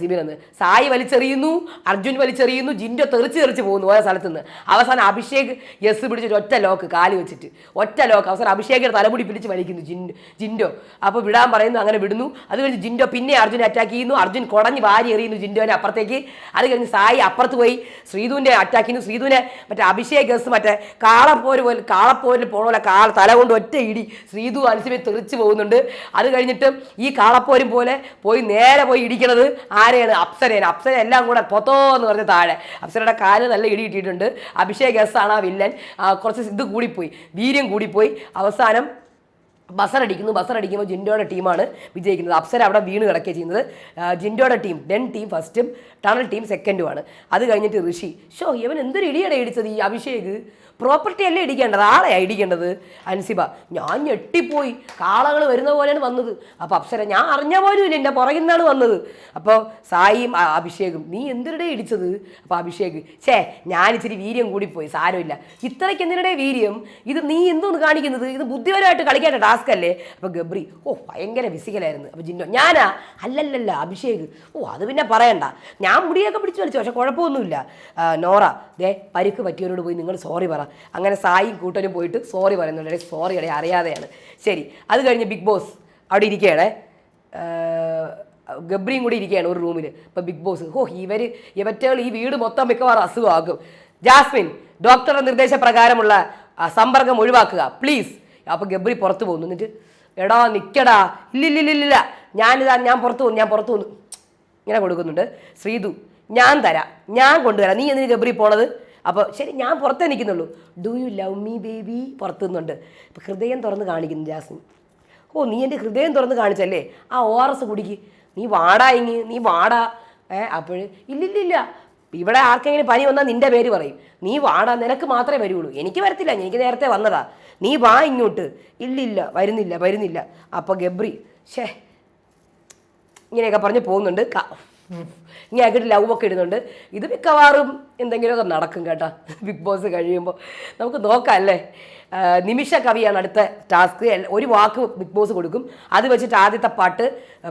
സിബിൻ എന്ന് സായി വലിച്ചെറിയുന്നു അർജുൻ വലിച്ചെറിയുന്നു ജിൻഡോ തെറിച്ച് തെറിച്ച് പോകുന്നു ഓരോ സ്ഥലത്ത് നിന്ന് അവസാനം അഭിഷേക് യെസ് പിടിച്ചിട്ട് ഒറ്റ ലോക്ക് കാലി വെച്ചിട്ട്. ഒറ്റ ലോക്ക്. അവസാനം അഭിഷേകിന്റെ തലമുടി പിടിച്ച് വലിക്കുന്നു ജിൻ ജിൻഡോ. അപ്പോൾ വിടാൻ പറയുന്നു അങ്ങനെ വിടുന്നു. അത് കഴിഞ്ഞ് ജിൻഡോ പിന്നെ അർജുൻ അറ്റാക്ക് ചെയ്യുന്നു. അർജുൻ കുടഞ്ഞ് വാരി എറിയുന്നു ജിൻഡോനെ അപ്പുറത്തേക്ക്. അത് കഴിഞ്ഞ് സായി അപ്പുറത്ത് പോയി ശ്രീധുവിന്റെ അറ്റാക്ക് ചെയ്യുന്നു. ശ്രീധുവിനെ മറ്റേ അഭിഷേക് യെസ് മറ്റേ കാളപ്പോര് പോലെ കാളപ്പോരിൽ പോണ പോലെ കാ തല കൊണ്ട് ഒറ്റ ഇടി ശ്രീതു അനുസരിച്ച് തെറിച്ച് പോകുന്നുണ്ട്. അത് കഴിഞ്ഞിട്ട് ഈ കാളപ്പോരും പോലെ പോയി നേരെ പോയി ഇടിക്കണത് ആരെയാണ്? അപ്സരയാണ്. അപ്സര എല്ലാം കൂടെ പൊത്തോ എന്ന് പറഞ്ഞ താഴെ. അപ്സരയുടെ കാൽ നല്ല ഇടി കിട്ടിയിട്ടുണ്ട്. അഭിഷേക് ആണ് ആ വില്ലൻ. കുറച്ച് ഇത് കൂടിപ്പോയി. വീര്യം കൂടിപ്പോയി. അവസാനം ബസറടിക്കുന്നു ബസറടിക്കുമ്പോൾ ജിൻഡോയുടെ ടീമാണ് വിജയിക്കുന്നത്. അപ്സര അവിടെ വീണ് കിടക്കുകയാണ് ചെയ്യുന്നത്. ജിൻഡോയുടെ ടീം ഡെൻ ടീം ഫസ്റ്റും ടണൽ ടീം സെക്കൻഡുമാണ് അത് കഴിഞ്ഞിട്ട് ഋഷി. ഷോ ഇവൻ എന്തൊരു ഇടിയാണ് ഇടിച്ചത് ഈ അഭിഷേക്? പ്രോപ്പർട്ടി അല്ലേ ഇടിക്കേണ്ടത്? ആളെ ഇടിക്കേണ്ടത്? അൻസിബ ഞാൻ ഞെട്ടിപ്പോയി. കാളകൾ വരുന്ന പോലെയാണ് വന്നത്. അപ്പോൾ അപ്സര ഞാൻ അറിഞ്ഞ പോലും ഇല്ല എന്റെ പുറകിൽ നിന്നാണ് വന്നത്. അപ്പോൾ സായിയും അഭിഷേകും നീ എന്തിനിടെ ഇടിച്ചത്? അപ്പോൾ അഭിഷേക് ഛേ ഞാൻ ഇച്ചിരി വീര്യം കൂടിപ്പോയി സാരമില്ല. ഇത്രയ്ക്ക് എന്തിനിടെ വീര്യം? ഇത് നീ എന്തോന്ന് കാണിക്കുന്നത്? ഇത് ബുദ്ധിപരമായിട്ട് കളിക്കേണ്ട ടാസ്ക് അല്ലേ? അപ്പോൾ ഗബ്രി ഓ ഭയങ്കര ഫിസിക്കലായിരുന്നു അപ്പോൾ ജിന്നോ ഞാനാ? അല്ലല്ലല്ല അഭിഷേക്. ഓ അത് പിന്നെ പറയണ്ട. ഞാൻ മുടിയൊക്കെ പിടിച്ചു വലിച്ചു പക്ഷെ കുഴപ്പമൊന്നുമില്ല. നോറ ദേ പരിക്ക് പറ്റിയവരോട് പോയി നിങ്ങൾ സോറി പറ. അങ്ങനെ സായും കൂട്ടരും പോയിട്ട് സോറി പറയുന്നുണ്ട്. സോറി അടേ അറിയാതെയാണ്. ശരി അത് കഴിഞ്ഞ് ബിഗ് ബോസ് അവിടെ ഇരിക്കുകയാണ് ഗബ്രിയും കൂടി ഇരിക്കുകയാണ് ഒരു റൂമിൽ ഇപ്പം ബിഗ് ബോസ് ഓ ഇവർ ഇവറ്റകൾ ഈ വീട് മൊത്തം മിക്കവാറും അസുഖമാക്കും. ജാസ്മിൻ ഡോക്ടറുടെ നിർദ്ദേശപ്രകാരമുള്ള സമ്പർക്കം ഒഴിവാക്കുക. പ്ലീസ് അപ്പോൾ ഗബ്രി പുറത്ത് പോകുന്നു. എന്നിട്ട് എടാ നിൽക്കടാ ഇല്ലില്ലില്ലില്ല. ഞാനിതാ ഞാൻ പുറത്ത് പോകുന്നു ഞാൻ പുറത്ത് പോകുന്നു. ഇങ്ങനെ കൊടുക്കുന്നുണ്ട്. ശ്രീതു ഞാൻ തരാം. ഞാൻ കൊണ്ടുവരാം. നീ എന്തിനു ഗബ്രി പോണത്? അപ്പോൾ ശരി ഞാൻ പുറത്ത് നിൽക്കുന്നുള്ളൂ. Do you love me baby പുറത്തു നിന്നുണ്ട് ഹൃദയം തുറന്ന് കാണിക്കുന്നു ജാസ്മിൻ. ഓ നീ എന്റെ ഹൃദയം തുറന്ന് കാണിച്ചല്ലേ? ആ ഒ ആർ എസ് കുടിക്ക്. നീ വാടാ ഇങ്ങ് നീ വാടാ. ഏ അപ്പോൾ ഇല്ലില്ലില്ല. ഇവിടെ ആർക്കെങ്കിലും പനി വന്നാൽ നിന്റെ പേര് പറയും. നീ വാടാ നിനക്ക് മാത്രമേ വരുള്ളൂ. എനിക്ക് വരത്തില്ല എനിക്ക് നേരത്തെ വന്നതാ. നീ വാ ഇങ്ങോട്ട്. ഇല്ലില്ല വരുന്നില്ല വരുന്നില്ല. അപ്പോൾ ഗബ്രി ഷേ ഇങ്ങനെയൊക്കെ പറഞ്ഞ് പോകുന്നുണ്ട്. ഇനി അകിട് ലവ് ഒക്കെ ഇടുന്നുണ്ട്. ഇത് മിക്കവാറും എന്തെങ്കിലുമൊക്കെ നടക്കും കേട്ടോ. ബിഗ് ബോസ് കഴിയുമ്പോൾ നമുക്ക് നോക്കാം അല്ലേ? നിമിഷ കവിയാണ് അടുത്ത ടാസ്ക് ഒരു വാക്ക് ബിഗ് ബോസ് കൊടുക്കും. അത് വെച്ചിട്ട് ആദ്യത്തെ പാട്ട്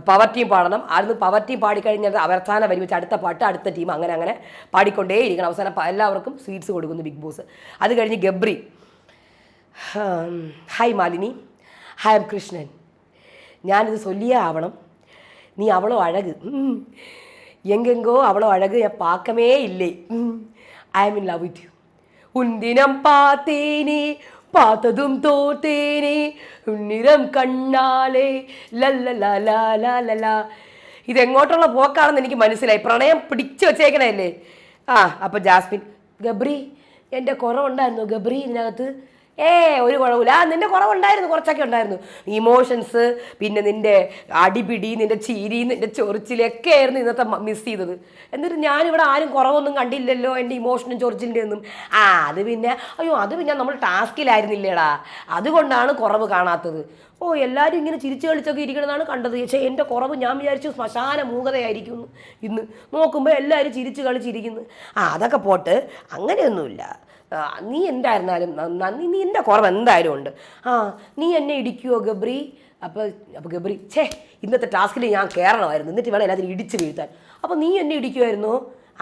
പവർ ടീം പാടണം. അന്ന് പവർ ടീം പാടിക്കഴിഞ്ഞാൽ അവസാനം വരി വെച്ച് അടുത്ത പാട്ട് അടുത്ത ടീം അങ്ങനെ അങ്ങനെ പാടിക്കൊണ്ടേ ഇരിക്കണം അവസാനം എല്ലാവർക്കും സ്വീറ്റ്സ് കൊടുക്കുന്നു ബിഗ് ബോസ് അത് കഴിഞ്ഞ് Gabri. Hi Malini. Hi M Krishnan. ഞാനിത് സൊല്ലിയേ ആവണം. നീ അവളോ അഴക്. எங்கெங்கோ அவ்வளோ அழகு என் பார்க்கவே இல்லை I am in love with you உன் தினம் பார்த்தேனே பார்த்ததும் தோத்தேனே ഉന്നിരം കണ്ണാലേ ലല്ലലാ ഇത് എങ്ങോട്ടുള്ള പോക്കാണെന്ന് എനിക്ക് മനസ്സിലായി പ്രണയം പിടിച്ചു വെച്ചേക്കണല്ലേ ആ അപ്പം ജാസ്മിൻ ഗബ്രി എൻ്റെ കുറവുണ്ടായിരുന്നു ഗബ്രി ഇതിനകത്ത് ഏ ഒരു കുഴപ്പമില്ല. ആ നിന്റെ കുറവുണ്ടായിരുന്നു കുറച്ചൊക്കെ ഉണ്ടായിരുന്നു. ഇമോഷൻസ് പിന്നെ നിന്റെ അടിപിടി നിന്റെ ചിരി നിന്റെ ചൊറിച്ചിലൊക്കെ ആയിരുന്നു ഇന്നത്തെ മിസ് ചെയ്തത്. എന്നിട്ട് ഞാനിവിടെ ആരും കുറവൊന്നും കണ്ടില്ലല്ലോ എന്റെ ഇമോഷനും ചൊറിച്ചിലിന്റെ ഒന്നും. ആ അത് പിന്നെ അയ്യോ അത് പിന്നെ നമ്മൾ ടാസ്കിലായിരുന്നില്ലേടാ. അതുകൊണ്ടാണ് കുറവ് കാണാത്തത്. ഓ എല്ലാവരും ഇങ്ങനെ ചിരിച്ചു കളിച്ചൊക്കെ ഇരിക്കണതാണ് കണ്ടത്. പക്ഷേ എന്റെ കുറവ് ഞാൻ വിചാരിച്ചു ശ്മശാന മൂകതയായിരിക്കും ഇന്ന്. നോക്കുമ്പോൾ എല്ലാവരും ചിരിച്ചു കളിച്ചിരിക്കുന്നു. ആ അതൊക്കെ പോട്ട്. അങ്ങനെയൊന്നുമില്ല. നീ എന്തായിരുന്നാലും നന്ദി നീ എന്റെ കുറവ് എന്തായാലും ഉണ്ട്. ആ നീ എന്നെ ഇടിക്കുവോ ഗബ്രി? അപ്പോൾ അപ്പോൾ ഗബ്രി ഛേ ഇന്നത്തെ ടാസ്കിൽ ഞാൻ കയറണമായിരുന്നു എന്നിട്ട് വേണം എല്ലാത്തിനും ഇടിച്ച് വീഴ്ത്താൻ. അപ്പോൾ നീ എന്നെ ഇടിക്കുമായിരുന്നു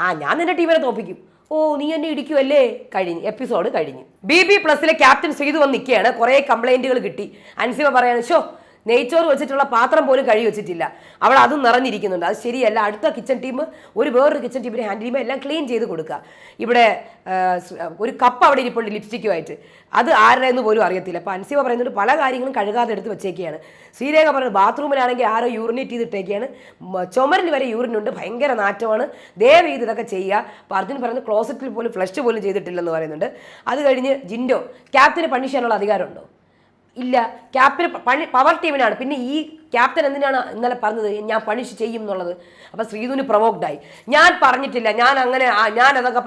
ആ ഞാൻ നിന്റെ ടീമിനെ തോപ്പിക്കും. ഓ നീ എന്നെ ഇടിക്കുമല്ലേ കഴിഞ്ഞു എപ്പിസോഡ് കഴിഞ്ഞു. ബി ബി പ്ലസിലെ ക്യാപ്റ്റൻ ശ്രീതു വന്ന് നിൽക്കുകയാണ്. കുറേ കംപ്ലൈന്റുകൾ കിട്ടി. അൻസിമ പറയാണ് ഷോ നെയ്ച്ചോറ് വെച്ചിട്ടുള്ള പാത്രം പോലും കഴുകി വെച്ചിട്ടില്ല. അവൾ അതും നിറഞ്ഞിരിക്കുന്നുണ്ട്. അത് ശരിയല്ല അടുത്ത കിച്ചൺ ടീം ഒരു വേറൊരു കിച്ചൺ ടീമിനെ ഹാൻഡിൽ ചെയ്യുമ്പോൾ എല്ലാം ക്ലീൻ ചെയ്ത് കൊടുക്കുക ഇവിടെ ഒരു കപ്പ് അവിടെ ഇരിപ്പുണ്ട് ലിപ്സ്റ്റിക്കുമായിട്ട് അത് ആരുടെ എന്ന് പോലും അറിയത്തില്ല. അപ്പോൾ അൻസിമ പറയുന്നത് പല കാര്യങ്ങളും കഴുകാതെ എടുത്ത് വെച്ചേക്കുകയാണ് ശ്രീരേഖ പറയുന്നത് ബാത്റൂമിലാണെങ്കിൽ ആരോ യൂറിനേറ്റ് ചെയ്തിട്ടേക്കാണ് ചുമരിൽ വരെ യൂറിനുണ്ട് ഭയങ്കര നാറ്റമാണ്. ദയവ് ചെയ്ത് ഇതൊക്കെ ചെയ്യുക. അപ്പോൾ അർജുൻ പറയുന്നത് ക്ലോസറ്റിൽ പോലും ഫ്ലഷ് പോലും ചെയ്തിട്ടില്ലെന്ന് പറയുന്നുണ്ട്. അത് കഴിഞ്ഞ് ജിൻഡോ ക്യാപ്റ്റന് പണിഷ് ചെയ്യാനുള്ള അധികാരമുണ്ടോ? ഇല്ല. ക്യാപ്റ്റൻ പണി പവർ ടീമിനാണ്. പിന്നെ ഈ ക്യാപ്റ്റൻ എന്തിനാണ് ഇന്നലെ പറഞ്ഞത്? ഞാൻ പണിഷ് ചെയ്യും എന്നുള്ളത്. അപ്പോൾ ശ്രീധുവിന് പ്രൊവോക്ഡായി ഞാൻ പറഞ്ഞിട്ടില്ല. ഞാൻ അങ്ങനെ ഞാൻ അതൊക്കെ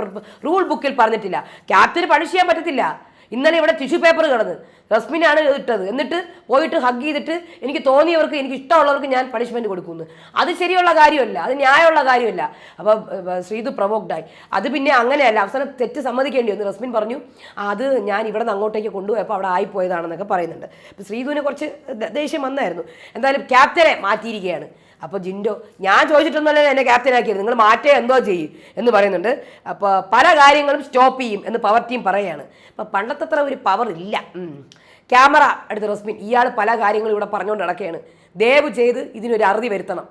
റൂൾ ബുക്കിൽ പറഞ്ഞിട്ടില്ല. ക്യാപ്റ്റന് പണിഷ് ചെയ്യാൻ പറ്റത്തില്ല. ഇന്നലെ ഇവിടെ ടിഷ്യൂ പേപ്പർ കിടന്ന്. റസ്മിനാണ് ഇട്ടത്. എന്നിട്ട് പോയിട്ട് ഹഗ് ചെയ്തിട്ട് എനിക്ക് തോന്നിയവർക്ക് എനിക്ക് ഇഷ്ടമുള്ളവർക്ക് ഞാൻ പണിഷ്മെന്റ് കൊടുക്കുന്നു. അത് ശരിയുള്ള കാര്യമല്ല. അത് ന്യായമുള്ള കാര്യമല്ല. അപ്പോൾ ശ്രീതു പ്രൊവോക്ഡായി അത് പിന്നെ അങ്ങനെയല്ല. അവസാനം തെറ്റ് സമ്മതിക്കേണ്ടി വന്നു. റസ്മിൻ പറഞ്ഞു അത് ഞാൻ ഇവിടെ നിന്ന് അങ്ങോട്ടേക്ക് കൊണ്ടുപോയപ്പോൾ അവിടെ ആയിപ്പോയതാണെന്നൊക്കെ പറയുന്നുണ്ട്. ശ്രീതുവിന് കുറച്ച് ദേഷ്യം വന്നായിരുന്നു. എന്തായാലും ക്യാപ്റ്റനെ മാറ്റിയിരിക്കുകയാണ്. അപ്പോൾ ജിൻഡോ ഞാൻ ചോദിച്ചിട്ടൊന്നുമല്ല എന്നെ ക്യാപ്റ്റൻ ക്യാപ്റ്റനാക്കിയത് നിങ്ങൾ മാറ്റേ എന്തോ ചെയ്യും എന്ന് പറയുന്നുണ്ട്. അപ്പോൾ പല കാര്യങ്ങളും സ്റ്റോപ്പ് ചെയ്യും എന്ന് പവർ ടീം പറയുകയാണ്. അപ്പോൾ പണ്ടത്തത്ര ഒരു പവർ ഇല്ല. ക്യാമറ എടുത്ത് റസ്മിൻ ഇയാൾ പല കാര്യങ്ങളും ഇവിടെ പറഞ്ഞുകൊണ്ട് നടക്കുകയാണ്. ദയവ് ചെയ്ത് ഇതിനൊരു അറുതി വരുത്തണം.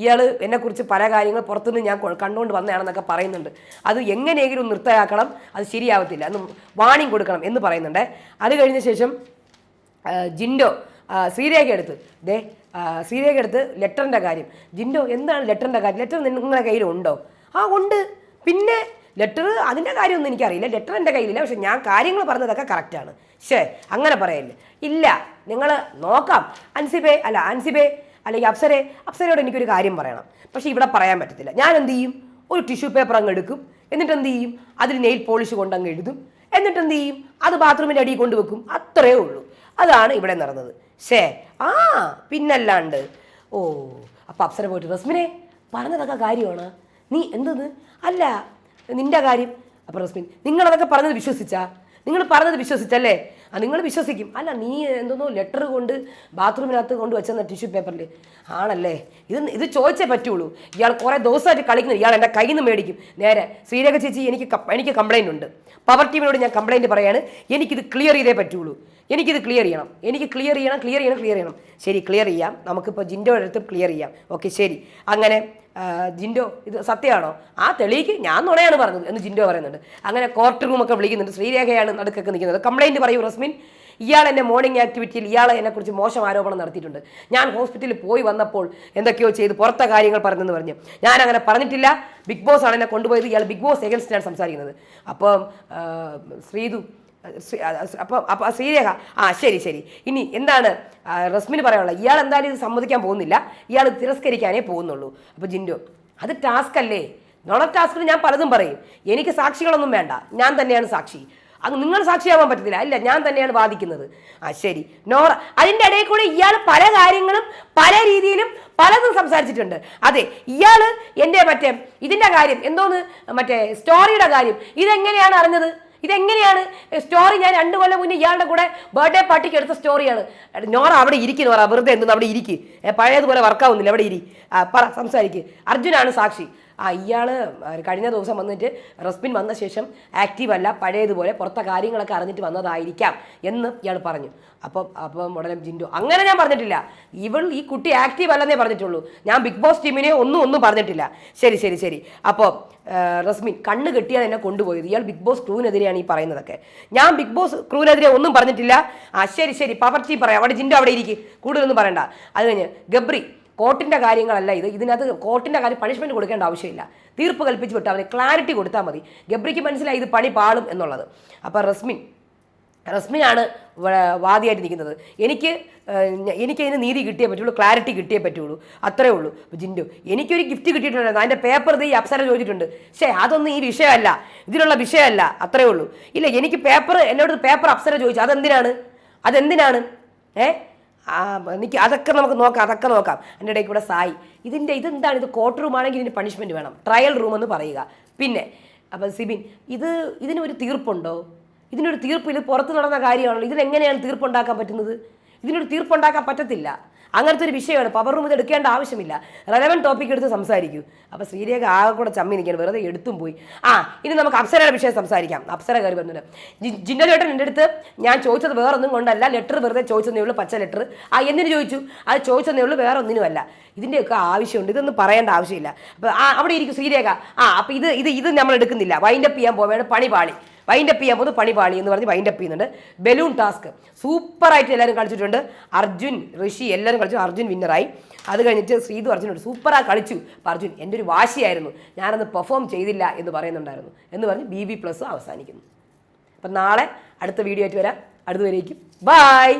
ഇയാൾ എന്നെക്കുറിച്ച് പല കാര്യങ്ങൾ പുറത്തുനിന്ന് ഞാൻ കണ്ടുകൊണ്ട് വന്നതാണെന്നൊക്കെ പറയുന്നുണ്ട്. അത് എങ്ങനെയെങ്കിലും നിർത്തലാക്കണം അത് ശരിയാവത്തില്ല. എന്ന് വാണിംഗ് കൊടുക്കണം എന്ന് പറയുന്നുണ്ട്. അത് കഴിഞ്ഞ ശേഷം ജിൻഡോ ശ്രീരേഖ എടുത്ത് ദേ എടുത്ത് ലെറ്ററിന്റെ കാര്യം. ജിൻഡോ എന്താണ് ലെറ്ററിന്റെ കാര്യം? ലെറ്റർ നിങ്ങളുടെ കയ്യിലുണ്ടോ? ആ ഉണ്ട്. പിന്നെ ലെറ്റർ അതിന്റെ കാര്യമൊന്നും എനിക്കറിയില്ല. ലെറ്റർ എന്റെ കയ്യിലില്ല. പക്ഷെ ഞാൻ കാര്യങ്ങൾ പറഞ്ഞതൊക്കെ കറക്റ്റാണ് ശേ അങ്ങനെ പറയല്ലേ? ഇല്ല. നിങ്ങൾ നോക്കാം. അൻസിബേ അല്ല അൻസിബേ അല്ലെങ്കിൽ അപ്സരെ അപ്സരയോട് എനിക്കൊരു കാര്യം പറയണം. പക്ഷേ ഇവിടെ പറയാൻ പറ്റത്തില്ല. ഞാൻ എന്ത് ചെയ്യും? ഒരു ടിഷ്യൂ പേപ്പർ അങ്ങ് എടുക്കും. എന്നിട്ട് എന്ത് ചെയ്യും? അതിൽ നെയിൽ പോളിഷ് കൊണ്ട് അങ്ങ് എഴുതും. എന്നിട്ട് എന്ത് ചെയ്യും? അത് ബാത്റൂമിന്റെ അടിയിൽ കൊണ്ടുവെക്കും അത്രയേ ഉള്ളൂ. അതാണ് ഇവിടെ നടന്നത്. ഷേ ആ പിന്നല്ലാണ്ട്. ഓ അപ്പം അപ്സര പോയിട്ട് റസ്മിനെ പറഞ്ഞതൊക്കെ കാര്യമാണ്. നീ എന്തത്? അല്ല നിന്റെ കാര്യം. അപ്പം റസ്മിൻ നിങ്ങളതൊക്കെ പറഞ്ഞത് വിശ്വസിച്ചാ? നിങ്ങൾ പറഞ്ഞത് വിശ്വസിച്ചല്ലേ? ആ നിങ്ങൾ വിശ്വസിക്കും. അല്ല നീ എന്തോന്നോ ലെറ്റർ കൊണ്ട് ബാത്റൂമിനകത്ത് കൊണ്ട് വെച്ചെന്ന ടിഷ്യൂ പേപ്പറിൽ ആണല്ലേ? ഇത് ഇത് ചോദിച്ചേ പറ്റുള്ളൂ. ഇയാൾ കുറേ ദിവസമായിട്ട് കളിക്കുന്നു. ഇയാൾ എന്റെ കയ്യിൽ നിന്ന് മേടിക്കും. നേരെ ശ്രീരേഖ ചേച്ചി എനിക്ക് എനിക്ക് കംപ്ലൈന്റ് ഉണ്ട്. പവർ ടീമിനോട് ഞാൻ കംപ്ലൈന്റ് പറയാണ്. എനിക്കിത് ക്ലിയർ ചെയ്തേ പറ്റുള്ളൂ. എനിക്കിത് ക്ലിയർ ചെയ്യണം. എനിക്ക് ക്ലിയർ ചെയ്യണം ക്ലിയർ ചെയ്യണം ക്ലിയർ ചെയ്യണം. ശരി ക്ലിയർ ചെയ്യാം. നമുക്കിപ്പോൾ ജിൻഡോ അടുത്ത് ക്ലിയർ ചെയ്യാം. ഓക്കെ ശരി. അങ്ങനെ ജിൻഡോ ഇത് സത്യമാണോ? ആ തെളിയിക്ക് ഞാൻ നുണയാണ് പറഞ്ഞത് എന്ന് ജിൻഡോ പറയുന്നുണ്ട്. അങ്ങനെ കോർട്ട് റൂമൊക്കെ വിളിക്കുന്നുണ്ട്. ശ്രീരേഖയാണ് നടുക്കൊക്കെ നിൽക്കുന്നത്. കംപ്ലൈന്റ് പറയൂ റസ്മിൻ. ഇയാൾ എന്റെ മോർണിംഗ് ആക്ടിവിറ്റിയിൽ ഇയാൾ എന്നെക്കുറിച്ച് മോശം ആരോപണം നടത്തിയിട്ടുണ്ട്. ഞാൻ ഹോസ്പിറ്റലിൽ പോയി വന്നപ്പോൾ എന്തൊക്കെയോ ചെയ്ത് പുറത്തെ കാര്യങ്ങൾ പറഞ്ഞെന്ന് പറഞ്ഞു. ഞാൻ അങ്ങനെ പറഞ്ഞിട്ടില്ല. ബിഗ് ബോസ് ആണ് എന്നെ കൊണ്ടുപോയത്. ഇയാൾ ബിഗ് ബോസ് എഗൻസ്റ്റാണ് സംസാരിക്കുന്നത്. അപ്പം ശ്രീതു അപ്പം അപ്പം ശ്രീരേഖ. ആ ശരി ശരി. ഇനി എന്താണ് റസ്മിന് പറയാനുള്ളത്? ഇയാൾ എന്തായാലും ഇത് സമ്മതിക്കാൻ പോകുന്നില്ല. ഇയാൾ തിരസ്കരിക്കാനേ പോകുന്നുള്ളൂ. അപ്പോൾ ജിൻഡോ അത് ടാസ്ക് അല്ലേ? നോണ ടാസ്കിൽ ഞാൻ പലതും പറയും. എനിക്ക് സാക്ഷികളൊന്നും വേണ്ട. ഞാൻ തന്നെയാണ് സാക്ഷി. അത് നിങ്ങൾ സാക്ഷിയാവാൻ പറ്റത്തില്ല. അല്ല ഞാൻ തന്നെയാണ് വാദിക്കുന്നത്. ആ ശരി. നോറ അതിന്റെ ഇടയിൽ കൂടെ ഇയാൾ പല കാര്യങ്ങളും പല രീതിയിലും പലതും സംസാരിച്ചിട്ടുണ്ട്. അതെ ഇയാൾ എന്റെ മറ്റേ ഇതിന്റെ കാര്യം എന്തോന്ന്? മറ്റേ സ്റ്റോറിയുടെ കാര്യം. ഇതെങ്ങനെയാണ് അറിഞ്ഞത്? ഇതെങ്ങനെയാണ്? സ്റ്റോറി ഞാൻ രണ്ട് കൊല്ലം മുന്നേ ഇയാളുടെ കൂടെ ബർത്ത്ഡേ പാർട്ടിക്ക് എടുത്ത സ്റ്റോറിയാണ് നോറ അവിടെ ഇരിക്കുന്നു പറ വെറുതെ എന്തെന്ന് അവിടെ ഇരിക്കും. പഴയതുപോലെ വർക്കാവുന്നില്ല അവിടെ ഇരി. പറ സംസാരിക്ക്. അർജുനാണ് സാക്ഷി. ആ ഇയാൾ കഴിഞ്ഞ ദിവസം വന്നിട്ട് റസ്മിൻ വന്ന ശേഷം ആക്റ്റീവ് അല്ല പഴയതുപോലെ പുറത്തെ കാര്യങ്ങളൊക്കെ അറിഞ്ഞിട്ട് വന്നതായിരിക്കാം എന്ന് ഇയാൾ പറഞ്ഞു. അപ്പം അപ്പം ഉടനെ ജിൻഡു അങ്ങനെ ഞാൻ പറഞ്ഞിട്ടില്ല. ഇവൾ ഈ കുട്ടി ആക്റ്റീവ് അല്ലെന്നേ പറഞ്ഞിട്ടുള്ളൂ. ഞാൻ ബിഗ് ബോസ് ടീമിനെ ഒന്നും ഒന്നും പറഞ്ഞിട്ടില്ല. ശരി ശരി ശരി. അപ്പോൾ റസ്മിൻ കണ്ണ് കെട്ടിയാണ് എന്നെ കൊണ്ടുപോയത്. ഇയാൾ ബിഗ് ബോസ് ക്രൂവിനെതിരെയാണ് ഈ പറയുന്നതൊക്കെ. ഞാൻ ബിഗ് ബോസ് ക്രൂവിനെതിരെ ഒന്നും പറഞ്ഞിട്ടില്ല. ആ ശരി ശരി. പവർ ടീം പറയാം. അവിടെ ജിൻഡു അവിടെ ഇരിക്കും. കൂടുതലൊന്നും പറയണ്ട. അത് കഴിഞ്ഞ് ഗബ്രി കോർട്ടിന്റെ കാര്യങ്ങളല്ല ഇത്. ഇതിനകത്ത് കോർട്ടിന്റെ കാര്യം പണിഷ്മെന്റ് കൊടുക്കേണ്ട ആവശ്യമില്ല. തീർപ്പ് കൽപ്പിച്ച് വിട്ടാൽ അവന് ക്ലാരിറ്റി കൊടുത്താൽ മതി. ഗബ്രിക്ക് മനസ്സിലായി ഇത് പണി പാളും എന്നുള്ളത്. അപ്പോൾ റസ്മിൻ റസ്മിനാണ് വാദിയായിട്ട് നിൽക്കുന്നത്. എനിക്ക് ഏഹ്, എനിക്കതിന് നീതി കിട്ടിയേ പറ്റുള്ളൂ ക്ലാരിറ്റി കിട്ടിയേ പറ്റുള്ളൂ. അത്രേ ഉള്ളൂ. അപ്പോൾ ജിൻഡു എനിക്കൊരു ഗിഫ്റ്റ് കിട്ടിയിട്ടുണ്ടായിരുന്നു. അതിന്റെ പേപ്പർ ഇത് ഈ അപ്സര ചോദിച്ചിട്ടുണ്ട്. പക്ഷേ അതൊന്നും ഈ വിഷയമല്ല. ഇതിനുള്ള വിഷയമല്ല. അത്രേ ഉള്ളൂ. ഇല്ല എനിക്ക് പേപ്പർ എന്നോട് പേപ്പർ അപ്സര ചോദിച്ചു. അതെന്തിനാണ്? അതെന്തിനാണ്? ഏ? ആ എനിക്ക് അതൊക്കെ നമുക്ക് നോക്കാം അതൊക്കെ നോക്കാം. എന്റെ ഇടയ്ക്ക് ഇവിടെ സായി. ഇതിന്റെ ഇതെന്താണ്? ഇത് കോർട്ട് റൂം ആണെങ്കിൽ ഇതിന് പണിഷ്മെന്റ് വേണം. ട്രയൽ റൂം എന്ന് പറയുക. പിന്നെ അപ്പം സിബിൻ ഇത് ഇതിനൊരു തീർപ്പുണ്ടോ? ഇതിനൊരു തീർപ്പ് ഇത് പുറത്ത് നടന്ന കാര്യമാണല്ലോ. ഇതിനെങ്ങനെയാണ് തീർപ്പുണ്ടാക്കാൻ പറ്റുന്നത്? ഇതിനൊരു തീർപ്പുണ്ടാക്കാൻ പറ്റത്തില്ല. അങ്ങനത്തെ ഒരു വിഷയമാണ്. പവർ റൂം ഇത് എടുക്കേണ്ട ആവശ്യമില്ല. റെലവൻ ടോപ്പിക് എടുത്ത് സംസാരിക്കൂ. അപ്പോൾ ശ്രീരേഖ ആകെ കൂടെ ചമ്മി നിൽക്കണം വെറുതെ എടുത്തും പോയി. ആ ഇനി നമുക്ക് അപ്സരയുടെ വിഷയം സംസാരിക്കാം. അപ്സര കയറി വരുന്നുണ്ട്. ജിന്നൽ ചേട്ടൻ എന്റെ അടുത്ത് ഞാൻ ചോദിച്ചത് വേറൊന്നും കൊണ്ടല്ല. ലെറ്റർ വെറുതെ ചോദിച്ചതേ ഉള്ളൂ പച്ച ലെറ്റർ ആ എന്തിനു ചോദിച്ചു? അത് ചോദിച്ചതേ ഉള്ളൂ വേറെ ഒന്നിനുമല്ല ഇതിന്റെയൊക്കെ ആവശ്യമുണ്ട്. ഇതൊന്നും പറയേണ്ട ആവശ്യമില്ല. അപ്പോൾ ആ അവിടെ ഇരിക്കും ശ്രീരേഖ. ആ അപ്പോൾ ഇത് ഇത് ഇത് നമ്മൾ എടുക്കുന്നില്ല. വൈൻഡപ്പ് ചെയ്യാൻ പോവുകയാണ്. പണി പാളി. വൈൻഡപ്പ് ചെയ്യാൻ പോകുന്നത് പണിപാളി എന്ന് പറഞ്ഞ് വൈൻഡപ്പ് ചെയ്യുന്നുണ്ട്. ബലൂൺ ടാസ്ക് സൂപ്പറായിട്ട് എല്ലാവരും കളിച്ചിട്ടുണ്ട്. അർജുൻ ഋഷി എല്ലാവരും കളിച്ചു. അർജുൻ വിന്നറായി അത് കഴിഞ്ഞിട്ട് ശ്രീതു അർജുനുണ്ട് സൂപ്പറായി കളിച്ചു. അർജുൻ എന്റെ ഒരു വാശിയായിരുന്നു. ഞാനന്ന് പെർഫോം ചെയ്തില്ല എന്ന് പറയുന്നുണ്ടായിരുന്നു. എന്ന് പറഞ്ഞ് ബി ബി പ്ലസ് അവസാനിക്കുന്നു. അപ്പം നാളെ അടുത്ത വീഡിയോ ആയിട്ട് വരാം. അടുത്തവരേക്കും ബായ്